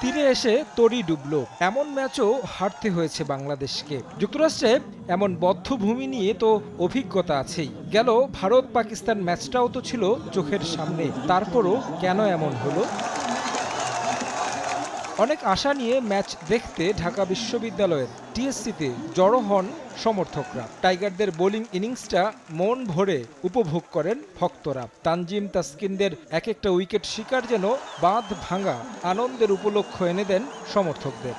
তীরে এসে তরি ডুবল। এমন ম্যাচও হারতে হয়েছে বাংলাদেশকে। যুক্তরাষ্ট্রে এমন বদ্ধভূমি নিয়ে তো অভিজ্ঞতা আছেই। গেল ভারত পাকিস্তান ম্যাচটাও তো ছিল চোখের সামনে। তারপরও কেন এমন হলো? অনেক আশা নিয়ে ম্যাচ দেখতে ঢাকা বিশ্ববিদ্যালয়ের টিএসসিতে জড়ো হন সমর্থকরা। টাইগারদের বোলিং ইনিংসটা মন ভরে উপভোগ করেন ভক্তরা। তানজিম তাস্কিনদের এক একটা উইকেট শিকার যেন বাঁধ ভাঙা আনন্দের উপলক্ষ এনে দেন সমর্থকদের।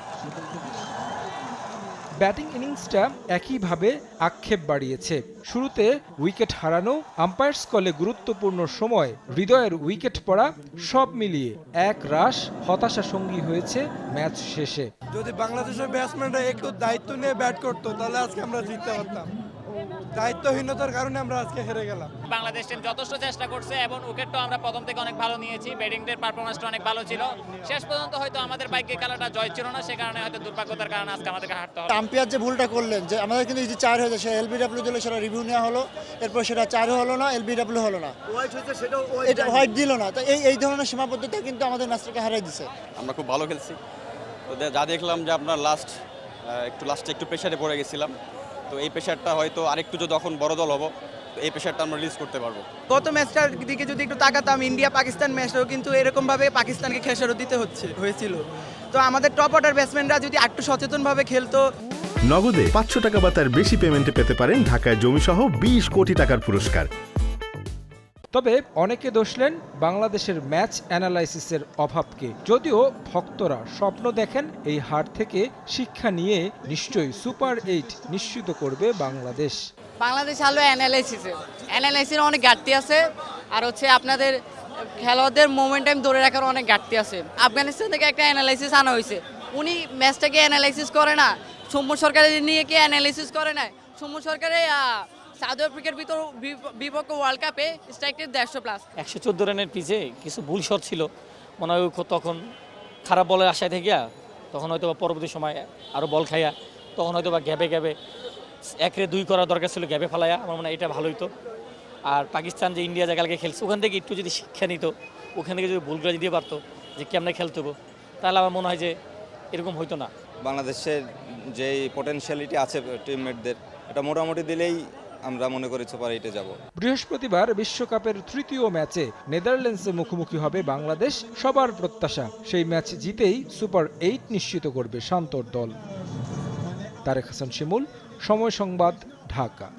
ব্যাটিং ইনিংসটা একইভাবে আক্ষেপ বাড়িয়েছে। শুরুতে উইকেট হারানো আম্পায়ার্স কলে গুরুত্বপূর্ণ সময়, হৃদয়ের উইকেট পড়া সব মিলিয়ে এক রাশ হতাশা সঙ্গী হয়েছে ম্যাচ শেষে। যদি বাংলাদেশের ব্যাটসম্যানরা একটু দায়িত্ব নিয়ে ব্যাট করতো, তাহলে আজকে আমরা জিততে পারতাম। দায়িত্বহীনতার কারণে আমরা আজকে হেরে গেলাম। বাংলাদেশ টিম যথেষ্ট চেষ্টা করছে এবং উইকেটটাও আমরা প্রথম থেকে অনেক ভালো নিয়েছি। ব্যাটিংদের পারফরমেন্সটা অনেক ভালো ছিল। শেষ পর্যন্ত হয়তো আমাদের বাইকে খেলাটা জয় ছিল না সে কারণে হয়তো দুর্ভাগ্যতার কারণে আজকে আমাদেরকে হারতে হবে। আম্পায়ার যে ভুলটা করলেন যে আমাদের কিন্তু এই যে চার হয়েছে সে এলবিডাব্লিউ দিল সেটা রিভিউ নেওয়া হলো। এরপর সেটা চার হলো না এলবিডাব্লিউ হলো না। এটা হোয়াইট দিল না। তো এই এই ধরনের সীমাবদ্ধতা কিন্তু আমাদের ম্যাচটাকে হারাই দিছে। আমরা খুব ভালো খেলছি। তো যা দেখলাম যে আপনার লাস্ট একটু লাস্টে একটু প্রেশারে পড়ে গেছিলাম। তো এই প্রেশারটা হয়তো আরেকটু যদি তখন বড় দল হব তো এই প্রেশারটা আমরা রিলিজ করতে পারব। গত ম্যাচটার দিকে যদি একটু তাকাতাম ইন্ডিয়া পাকিস্তান ম্যাচটাও কিন্তু এরকমভাবে পাকিস্তানকে খেসারত দিতে হচ্ছে হয়েছিল। তো আমাদের টপ অর্ডার ব্যাটসম্যানরা যদি একটু সচেতনভাবে খেলতো। নগদে পাঁচশো টাকা বা তার বেশি পেমেন্টে পেতে পারেন ঢাকায় জমিসহ বিশ কোটি টাকার পুরস্কার। তবে অনেকে দোষলেন বাংলাদেশের ম্যাচ অ্যানালাইসিসের অভাবকে। যদিও ভক্তরা স্বপ্ন দেখেন এই হার থেকে শিক্ষা নিয়ে নিশ্চয়ই সুপার এইট নিশ্চিত করবে বাংলাদেশ। বাংলাদেশ আলো অ্যানালাইসিসে। অ্যানালাইসিসের অনেক ঘাটতি আছে। আর হচ্ছে আপনাদের খেলোয়াড়দের মোমেন্টাম ধরে রাখার অনেক ঘাটতি আছে। আফগানিস্তান থেকে একটা অ্যানালাইসিস আনা হয়েছে। উনি ম্যাচটাকে অ্যানালাইসিস করে না। সৌম্য সরকারের নিয়ে কি অ্যানালাইসিস করে না সৌম্য সরকারে সাউথ আফ্রিকার ভিতর বিপ- বিপক্ষ ওয়ার্ল্ড কাপে স্ট্রাইক রেট দেড়শো প্লাস একশো চোদ্দ রানের পিছে কিছু ভুল শট ছিল। মনে হয় তখন খারাপ বলের আশায় থেকে তখন হয়তো বা পরবর্তী সময় আরও বল খাইয়া তখন হয়তো বা গ্যাপে গ্যাপে একরে দুই করার দরকার ছিল গ্যাপে ফেলাইয়া। আমার মনে হয় এটা ভালো হতো আর পাকিস্তান যে ইন্ডিয়া জায়গাকে খেলছে ওখান থেকে একটু যদি শিক্ষা নিত ওখান থেকে যদি ভুলগুলো দিতে পারতো যে কেমনে খেলতে হব তাহলে আমার মনে হয় যে এরকম হইতো না। বাংলাদেশের যেই পটেনশিয়ালিটি আছে টিমমেটদের এটা মোটামুটি দিলেই আমরা মনে করি সুপার এইটে যাব। বৃহস্পতিবার বিশ্বকাপের তৃতীয় ম্যাচে নেদারল্যান্ডসে মুখোমুখি হবে বাংলাদেশ, সবার প্রত্যাশা। সেই ম্যাচ জিতেই সুপার এইট নিশ্চিত করবে শান্তর দল। তারেক হাসান শিমুল, সময় সংবাদ, ঢাকা।